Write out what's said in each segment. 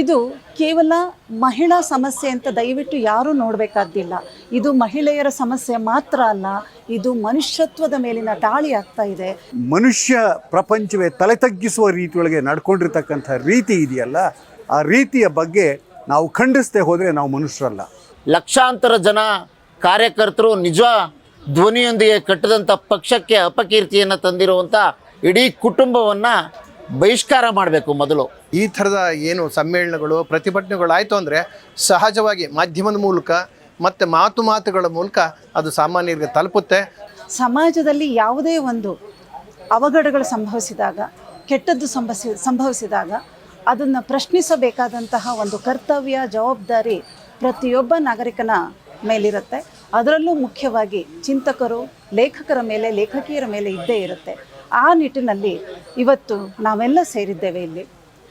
ಇದು ಕೇವಲ ಮಹಿಳಾ ಸಮಸ್ಯೆ ಅಂತ ದಯವಿಟ್ಟು ಯಾರೂ ನೋಡಬೇಕಾದ್ದಿಲ್ಲ. ಇದು ಮಹಿಳೆಯರ ಸಮಸ್ಯೆ ಮಾತ್ರ ಅಲ್ಲ ಇದು ಮನುಷ್ಯತ್ವದ ಮೇಲಿನ ದಾಳಿ ಆಗ್ತಾ ಇದೆ. ಮನುಷ್ಯ ಪ್ರಪಂಚವೇ ತಲೆ ತಗ್ಗಿಸುವ ರೀತಿಯೊಳಗೆ ನಡ್ಕೊಂಡಿರ್ತಕ್ಕಂಥ ರೀತಿ ಇದೆಯಲ್ಲ ಆ ರೀತಿಯ ಬಗ್ಗೆ ನಾವು ಖಂಡಿಸದೆ ಹೋದರೆ ನಾವು ಮನುಷ್ಯರಲ್ಲ. ಲಕ್ಷಾಂತರ ಜನ ಕಾರ್ಯಕರ್ತರು ನಿಜ ಧ್ವನಿಯೊಂದಿಗೆ ಕಟ್ಟಿದಂಥ ಪಕ್ಷಕ್ಕೆ ಅಪಕೀರ್ತಿಯನ್ನು ತಂದಿರುವಂಥ ಇಡೀ ಕುಟುಂಬವನ್ನು ಬಹಿಷ್ಕಾರ ಮಾಡಬೇಕು ಮೊದಲು. ಈ ಥರದ ಏನು ಸಮ್ಮೇಳನಗಳು ಪ್ರತಿಭಟನೆಗಳು ಆಯಿತು ಅಂದರೆ ಸಹಜವಾಗಿ ಮಾಧ್ಯಮದ ಮೂಲಕ ಮತ್ತು ಮಾತು ಮಾತುಗಳ ಮೂಲಕ ಅದು ಸಾಮಾನ್ಯರಿಗೆ ತಲುಪುತ್ತೆ. ಸಮಾಜದಲ್ಲಿ ಯಾವುದೇ ಒಂದು ಅವಘಡಗಳು ಸಂಭವಿಸಿದಾಗ ಕೆಟ್ಟದ್ದು ಸಂಭವಿಸಿ ಸಂಭವಿಸಿದಾಗ ಅದನ್ನು ಪ್ರಶ್ನಿಸಬೇಕಾದಂತಹ ಒಂದು ಕರ್ತವ್ಯ ಜವಾಬ್ದಾರಿ ಪ್ರತಿಯೊಬ್ಬ ನಾಗರಿಕನ ಮೇಲಿರುತ್ತೆ. ಅದರಲ್ಲೂ ಮುಖ್ಯವಾಗಿ ಚಿಂತಕರು ಲೇಖಕರ ಮೇಲೆ ಲೇಖಕಿಯರ ಮೇಲೆ ಇದ್ದೇ ಇರುತ್ತೆ. ಆ ನಿಟ್ಟಿನಲ್ಲಿ ಇವತ್ತು ನಾವೆಲ್ಲ ಸೇರಿದ್ದೇವೆ ಇಲ್ಲಿ.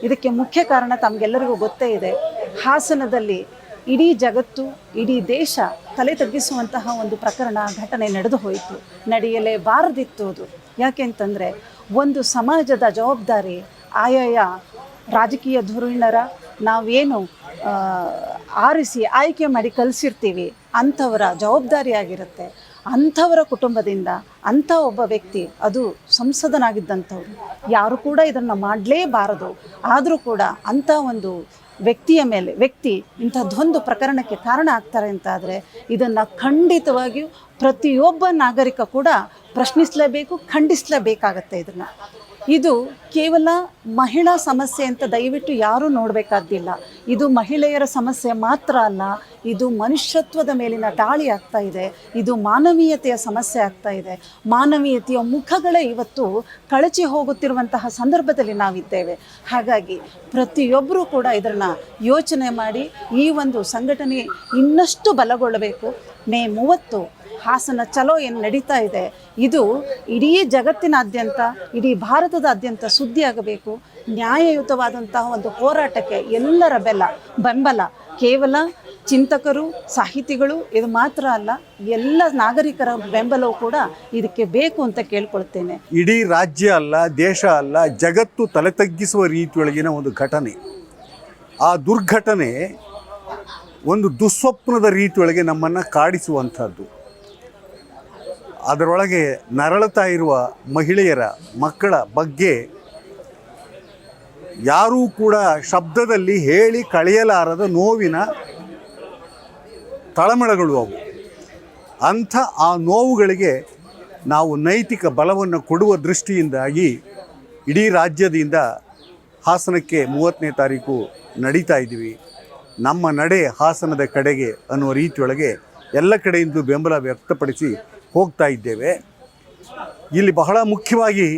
ಇದಕ್ಕೆ ಮುಖ್ಯ ಕಾರಣ ತಮಗೆಲ್ಲರಿಗೂ ಗೊತ್ತೇ ಇದೆ. ಹಾಸನದಲ್ಲಿ ಇಡೀ ಜಗತ್ತು, ಇಡೀ ದೇಶ ತಲೆ ತಗ್ಗಿಸುವಂತಹ ಒಂದು ಪ್ರಕರಣ, ಘಟನೆ ನಡೆದು ಹೋಯಿತು. ನಡೆಯಲೇ ಬಾರದಿತ್ತು ಅದು. ಯಾಕೆ ಅಂತಂದರೆ ಒಂದು ಸಮಾಜದ ಜವಾಬ್ದಾರಿ ಆಯಾಯ ರಾಜಕೀಯ ಧುರೀಣರ ನಾವೇನು ಆರಿಸಿ ಆಯ್ಕೆ ಮಾಡಿ ಕಲಿಸಿರ್ತೀವಿ, ಅಂಥವರ ಜವಾಬ್ದಾರಿಯಾಗಿರುತ್ತೆ ಅಂಥವರ ಕುಟುಂಬದಿಂದ ಅಂಥ ಒಬ್ಬ ವ್ಯಕ್ತಿ ಅದು ಸಂಸದನಾಗಿದ್ದಂಥವ್ರು. ಯಾರು ಕೂಡ ಇದನ್ನು ಮಾಡಲೇಬಾರದು. ಆದರೂ ಕೂಡ ಅಂಥ ಒಂದು ವ್ಯಕ್ತಿಯ ಮೇಲೆ, ವ್ಯಕ್ತಿ ಇಂಥದ್ದೊಂದು ಪ್ರಕರಣಕ್ಕೆ ಕಾರಣ ಆಗ್ತಾರೆ ಅಂತಾದರೆ ಇದನ್ನು ಖಂಡಿತವಾಗಿಯೂ ಪ್ರತಿಯೊಬ್ಬ ನಾಗರಿಕ ಕೂಡ ಪ್ರಶ್ನಿಸಲೇಬೇಕು, ಖಂಡಿಸಲೇಬೇಕಾಗತ್ತೆ ಇದನ್ನು. ಇದು ಕೇವಲ ಮಹಿಳಾ ಸಮಸ್ಯೆ ಅಂತ ದಯವಿಟ್ಟು ಯಾರೂ ನೋಡಬೇಕಾದ್ದಿಲ್ಲ. ಇದು ಮಹಿಳೆಯರ ಸಮಸ್ಯೆ ಮಾತ್ರ ಅಲ್ಲ, ಇದು ಮನುಷ್ಯತ್ವದ ಮೇಲಿನ ದಾಳಿ ಆಗ್ತಾ ಇದೆ, ಇದು ಮಾನವೀಯತೆಯ ಸಮಸ್ಯೆ ಆಗ್ತಾ ಇದೆ. ಮಾನವೀಯತೆಯ ಮುಖಗಳೇ ಇವತ್ತು ಕಳಚಿ ಹೋಗುತ್ತಿರುವಂತಹ ಸಂದರ್ಭದಲ್ಲಿ ನಾವಿದ್ದೇವೆ. ಹಾಗಾಗಿ ಪ್ರತಿಯೊಬ್ಬರೂ ಕೂಡ ಇದನ್ನು ಯೋಚನೆ ಮಾಡಿ ಈ ಒಂದು ಸಂಘಟನೆ ಇನ್ನಷ್ಟು ಬಲಗೊಳ್ಳಬೇಕು. ಮೇ ಮೂವತ್ತು ಹಾಸನ ಚಲೋ ಏನು ನಡೀತಾ ಇದೆ, ಇದು ಇಡೀ ಜಗತ್ತಿನಾದ್ಯಂತ, ಇಡೀ ಭಾರತದಾದ್ಯಂತ ಸುದ್ದಿಯಾಗಬೇಕು, ನ್ಯಾಯಯುತವಾದಂತಹ ಒಂದು ಹೋರಾಟಕ್ಕೆ ಎಲ್ಲರ ಬೆಲ್ಲ, ಬೆಂಬಲ. ಕೇವಲ ಚಿಂತಕರು, ಸಾಹಿತಿಗಳು ಇದು ಮಾತ್ರ ಅಲ್ಲ, ಎಲ್ಲ ನಾಗರಿಕರ ಬೆಂಬಲವೂ ಕೂಡ ಇದಕ್ಕೆ ಬೇಕು ಅಂತ ಕೇಳ್ಕೊಳ್ತೇನೆ. ಇಡೀ ರಾಜ್ಯ ಅಲ್ಲ, ದೇಶ ಅಲ್ಲ, ಜಗತ್ತು ತಲೆ ತಗ್ಗಿಸುವ ರೀತಿಯೊಳಗಿನ ಒಂದು ಘಟನೆ. ಆ ದುರ್ಘಟನೆ ಒಂದು ದುಸ್ವಪ್ನದ ರೀತಿಯೊಳಗೆ ನಮ್ಮನ್ನು ಕಾಡಿಸುವಂಥದ್ದು. ಅದರೊಳಗೆ ನರಳುತ್ತಾ ಇರುವ ಮಹಿಳೆಯರ ಮಕ್ಕಳ ಬಗ್ಗೆ ಯಾರೂ ಕೂಡ ಶಬ್ದದಲ್ಲಿ ಹೇಳಿ ಕಳೆಯಲಾರದ ನೋವಿನ ತಳಮಳಗಳು ಅವು. ಅಂಥ ಆ ನೋವುಗಳಿಗೆ ನಾವು ನೈತಿಕ ಬಲವನ್ನು ಕೊಡುವ ದೃಷ್ಟಿಯಿಂದಾಗಿ ಇಡೀ ರಾಜ್ಯದಿಂದ ಹಾಸನಕ್ಕೆ ಮೂವತ್ತನೇ ತಾರೀಕು ನಡೀತಾ ಇದ್ದೀವಿ. ನಮ್ಮ ನಡೆ ಹಾಸನದ ಕಡೆಗೆ ಅನ್ನುವ ರೀತಿಯೊಳಗೆ ಎಲ್ಲ ಕಡೆಯಿಂದ ಬೆಂಬಲ ವ್ಯಕ್ತಪಡಿಸಿ ಹೋಗ್ತಾ ಇದ್ದೇವೆ. ಇಲ್ಲಿ ಬಹಳ ಮುಖ್ಯವಾಗಿ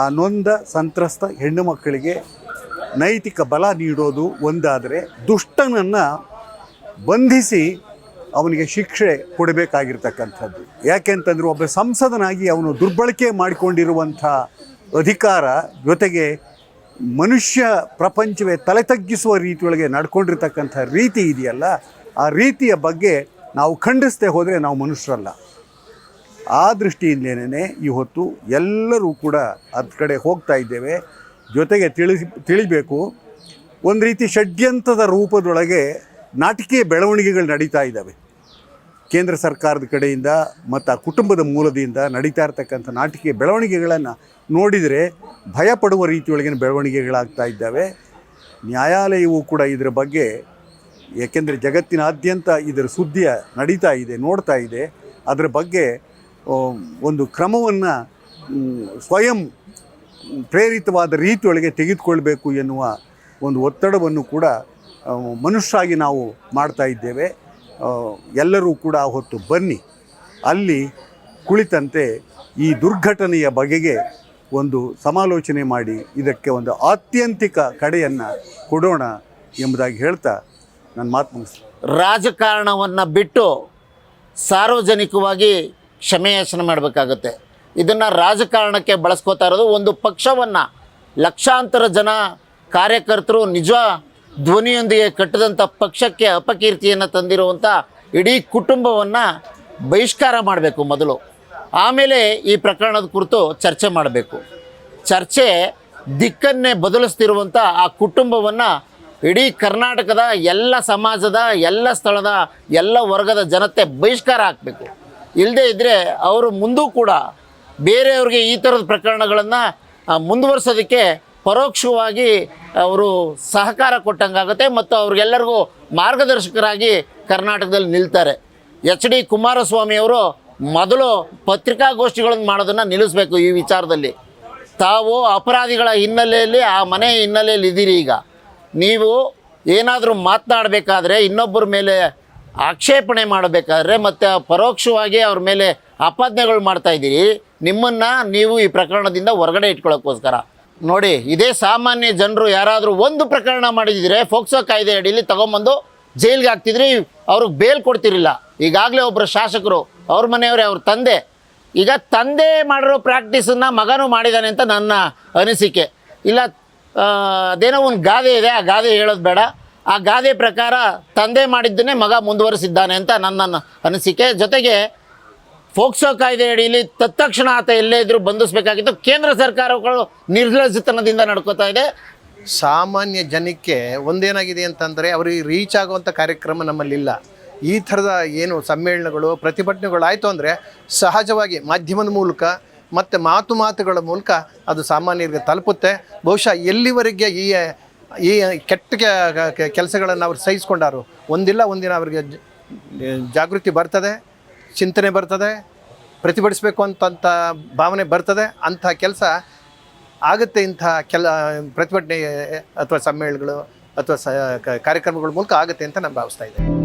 ಆ ನೊಂದ ಸಂತ್ರಸ್ತ ಹೆಣ್ಣು ಮಕ್ಕಳಿಗೆ ನೈತಿಕ ಬಲ ನೀಡೋದು ಒಂದಾದರೆ ದುಷ್ಟನನ್ನು ಬಂಧಿಸಿ ಅವನಿಗೆ ಶಿಕ್ಷೆ ಕೊಡಬೇಕಾಗಿರ್ತಕ್ಕಂಥದ್ದು. ಯಾಕೆಂತಂದ್ರೆ ಒಬ್ಬ ಸಂಸದನಾಗಿ ಅವನು ದುರ್ಬಳಕೆ ಮಾಡಿಕೊಂಡಿರುವಂಥ ಅಧಿಕಾರ ಜೊತೆಗೆ ಮನುಷ್ಯ ಪ್ರಪಂಚವೇ ತಲೆ ತಗ್ಗಿಸುವ ರೀತಿಯೊಳಗೆ ನಡ್ಕೊಂಡಿರ್ತಕ್ಕಂಥ ರೀತಿ ಇದೆಯಲ್ಲ, ಆ ರೀತಿಯ ಬಗ್ಗೆ ನಾವು ಖಂಡಿಸದೆ ಹೋದರೆ ನಾವು ಮನುಷ್ಯರಲ್ಲ. ಆ ದೃಷ್ಟಿಯಿಂದಲೇ ಇವತ್ತು ಎಲ್ಲರೂ ಕೂಡ ಅದ ಕಡೆ ಹೋಗ್ತಾ ಇದ್ದೇವೆ. ಜೊತೆಗೆ ತಿಳಿಸಿ, ತಿಳಿಬೇಕು. ಒಂದು ರೀತಿ ಷಡ್ಯಂತ್ರದ ರೂಪದೊಳಗೆ ನಾಟಕೀಯ ಬೆಳವಣಿಗೆಗಳು ನಡೀತಾ ಇದ್ದಾವೆ. ಕೇಂದ್ರ ಸರ್ಕಾರದ ಕಡೆಯಿಂದ ಮತ್ತು ಆ ಕುಟುಂಬದ ಮೂಲದಿಂದ ನಡೀತಾ ಇರ್ತಕ್ಕಂಥ ನಾಟಕೀಯ ಬೆಳವಣಿಗೆಗಳನ್ನು ನೋಡಿದರೆ ಭಯಪಡುವ ರೀತಿಯೊಳಗಿನ ಬೆಳವಣಿಗೆಗಳಾಗ್ತಾ ಇದ್ದಾವೆ. ನ್ಯಾಯಾಲಯವು ಕೂಡ ಇದರ ಬಗ್ಗೆ, ಏಕೆಂದರೆ ಜಗತ್ತಿನಾದ್ಯಂತ ಇದರ ಸುದ್ದಿಯ ನಡೀತಾ ಇದೆ, ನೋಡ್ತಾ ಇದೆ. ಅದರ ಬಗ್ಗೆ ಒಂದು ಕ್ರಮವನ್ನು ಸ್ವಯಂ ಪ್ರೇರಿತವಾದ ರೀತಿಯೊಳಗೆ ತೆಗೆದುಕೊಳ್ಬೇಕು ಎನ್ನುವ ಒಂದು ಒತ್ತಡವನ್ನು ಕೂಡ ಮನುಷ್ಯಾಗಿ ನಾವು ಮಾಡ್ತಾ ಇದ್ದೇವೆ. ಎಲ್ಲರೂ ಕೂಡ ಹೊತ್ತು ಬನ್ನಿ. ಅಲ್ಲಿ ಕುಳಿತಂತೆ ಈ ದುರ್ಘಟನೆಯ ಬಗೆಗೆ ಒಂದು ಸಮಾಲೋಚನೆ ಮಾಡಿ, ಇದಕ್ಕೆ ಒಂದು ಆತ್ಯಂತಿಕ ಕಡೆಯನ್ನು ಕೊಡೋಣ ಎಂಬುದಾಗಿ ಹೇಳ್ತಾ ನನ್ನ ಮಾತು ಮುಗಿಸ್ತೀನಿ. ರಾಜಕಾರಣವನ್ನು ಬಿಟ್ಟು ಸಾರ್ವಜನಿಕವಾಗಿ ಕ್ಷಮೆಯಾಚನೆ ಮಾಡಬೇಕಾಗುತ್ತೆ. ಇದನ್ನು ರಾಜಕಾರಣಕ್ಕೆ ಬಳಸ್ಕೋತಾ ಇರೋದು ಒಂದು ಪಕ್ಷವನ್ನು. ಲಕ್ಷಾಂತರ ಜನ ಕಾರ್ಯಕರ್ತರು ನಿಜ ಧ್ವನಿಯೊಂದಿಗೆ ಕಟ್ಟಿದಂಥ ಪಕ್ಷಕ್ಕೆ ಅಪಕೀರ್ತಿಯನ್ನು ತಂದಿರುವಂಥ ಇಡೀ ಕುಟುಂಬವನ್ನು ಬಹಿಷ್ಕಾರ ಮಾಡಬೇಕು ಮೊದಲು. ಆಮೇಲೆ ಈ ಪ್ರಕರಣದ ಕುರಿತು ಚರ್ಚೆ ಮಾಡಬೇಕು. ಚರ್ಚೆ ದಿಕ್ಕನ್ನೇ ಬದಲಿಸ್ತಿರುವಂಥ ಆ ಕುಟುಂಬವನ್ನು ಇಡೀ ಕರ್ನಾಟಕದ ಎಲ್ಲ ಸಮಾಜದ ಎಲ್ಲ ಸ್ಥಳದ ಎಲ್ಲ ವರ್ಗದ ಜನತೆ ಬಹಿಷ್ಕಾರ ಹಾಕಬೇಕು. ಇಲ್ಲದೇ ಇದ್ದರೆ ಅವರು ಮುಂದೂ ಕೂಡ ಬೇರೆಯವ್ರಿಗೆ ಈ ಥರದ ಪ್ರಕರಣಗಳನ್ನು ಮುಂದುವರ್ಸೋದಕ್ಕೆ ಪರೋಕ್ಷವಾಗಿ ಅವರು ಸಹಕಾರ ಕೊಟ್ಟಂಗಾಗುತ್ತೆ ಮತ್ತು ಅವ್ರಿಗೆಲ್ಲರಿಗೂ ಮಾರ್ಗದರ್ಶಕರಾಗಿ ಕರ್ನಾಟಕದಲ್ಲಿ ನಿಲ್ತಾರೆ. ಎಚ್ ಡಿ ಕುಮಾರಸ್ವಾಮಿಯವರು ಮೊದಲು ಪತ್ರಿಕಾಗೋಷ್ಠಿಗಳನ್ನು ಮಾಡೋದನ್ನು ನಿಲ್ಲಿಸಬೇಕು ಈ ವಿಚಾರದಲ್ಲಿ. ತಾವು ಅಪರಾಧಿಗಳ ಹಿನ್ನೆಲೆಯಲ್ಲಿ, ಆ ಮನೆ ಹಿನ್ನೆಲೆಯಲ್ಲಿ ಇದ್ದೀರಿ ಈಗ. ನೀವು ಏನಾದರೂ ಮಾತನಾಡಬೇಕಾದ್ರೆ ಇನ್ನೊಬ್ಬರ ಮೇಲೆ ಆಕ್ಷೇಪಣೆ ಮಾಡಬೇಕಾದ್ರೆ ಮತ್ತು ಪರೋಕ್ಷವಾಗಿ ಅವ್ರ ಮೇಲೆ ಆಪಾದನೆಗಳು ಮಾಡ್ತಾ ಇದ್ದೀರಿ. ನಿಮ್ಮನ್ನು ನೀವು ಈ ಪ್ರಕರಣದಿಂದ ಹೊರಗಡೆ ಇಟ್ಕೊಳ್ಳೋಕ್ಕೋಸ್ಕರ ನೋಡಿ, ಇದೇ ಸಾಮಾನ್ಯ ಜನರು ಯಾರಾದರೂ ಒಂದು ಪ್ರಕರಣ ಮಾಡಿದಿದ್ರೆ ಫೋಕ್ಸೋ ಕಾಯ್ದೆ ಅಡಿಯಲ್ಲಿ ತಗೊಂಬಂದು ಜೈಲಿಗೆ ಹಾಕ್ತಿದ್ರಿ ಅವ್ರಿಗೆ ಬೇಲ್ ಕೊಡ್ತಿರಲಿಲ್ಲ. ಈಗಾಗಲೇ ಒಬ್ಬರು ಶಾಸಕರು, ಅವ್ರ ಮನೆಯವರೇ, ಅವ್ರ ತಂದೆ. ಈಗ ತಂದೆ ಮಾಡಿರೋ ಪ್ರಾಕ್ಟೀಸನ್ನು ಮಗನೂ ಮಾಡಿದ್ದಾನೆ ಅಂತ ನನ್ನ ಅನಿಸಿಕೆ. ಇಲ್ಲ ಅದೇನೋ ಒಂದು ಗಾದೆ ಇದೆ, ಆ ಗಾದೆ ಹೇಳೋದು ಬೇಡ. ಆ ಗಾದೆ ಪ್ರಕಾರ ತಂದೆ ಮಾಡಿದ್ದನ್ನೇ ಮಗ ಮುಂದುವರಿಸಿದ್ದಾನೆ ಅಂತ ನನ್ನ ಅನಿಸಿಕೆ. ಜೊತೆಗೆ ಫೋಕ್ಸೋ ಕಾಯ್ದೆ ಅಡಿಯಲ್ಲಿ ತತ್ಕ್ಷಣ ಆತ ಎಲ್ಲೇ ಇದ್ರೂ ಬಂಧಿಸಬೇಕಾಗಿತ್ತು. ಕೇಂದ್ರ ಸರ್ಕಾರಗಳು ನಿರ್ಲಜ್ಜತನದಿಂದ ನಡ್ಕೋತಾ ಇದೆ. ಸಾಮಾನ್ಯ ಜನಕ್ಕೆ ಒಂದೇನಾಗಿದೆ ಅಂತಂದರೆ ಅವರಿಗೆ ರೀಚ್ ಆಗುವಂಥ ಕಾರ್ಯಕ್ರಮ ನಮ್ಮಲ್ಲಿಲ್ಲ ಈ ಥರದ ಏನು ಸಮ್ಮೇಳನಗಳು, ಪ್ರತಿಭಟನೆಗಳು ಆಯಿತು ಅಂದರೆ ಸಹಜವಾಗಿ ಮಾಧ್ಯಮದ ಮೂಲಕ ಮತ್ತು ಮಾತು ಮಾತುಗಳ ಮೂಲಕ ಅದು ಸಾಮಾನ್ಯರಿಗೆ ತಲುಪುತ್ತೆ. ಬಹುಶಃ ಎಲ್ಲಿವರೆಗೆ ಈ ಈ ಕೆಟ್ಟ ಕೆಲಸಗಳನ್ನು ಅವ್ರು ಸಹಿಸ್ಕೊಂಡಾರು. ಒಂದಿಲ್ಲ, ಒಂದಿನ ಅವರಿಗೆ ಜಾಗೃತಿ ಬರ್ತದೆ, ಚಿಂತನೆ ಬರ್ತದೆ, ಪ್ರತಿಭಟಿಸಬೇಕು ಅಂತಂಥ ಭಾವನೆ ಬರ್ತದೆ, ಅಂಥ ಕೆಲಸ ಆಗುತ್ತೆ ಇಂಥ ಕೆಲ ಪ್ರತಿಭಟನೆ, ಅಥವಾ ಸಮ್ಮೇಳನಗಳು, ಅಥವಾ ಸ ಕಾರ್ಯಕ್ರಮಗಳ ಮೂಲಕ ಆಗುತ್ತೆ ಅಂತ ನಾನು ಭಾವಿಸ್ತಾ ಇದ್ದೇನೆ.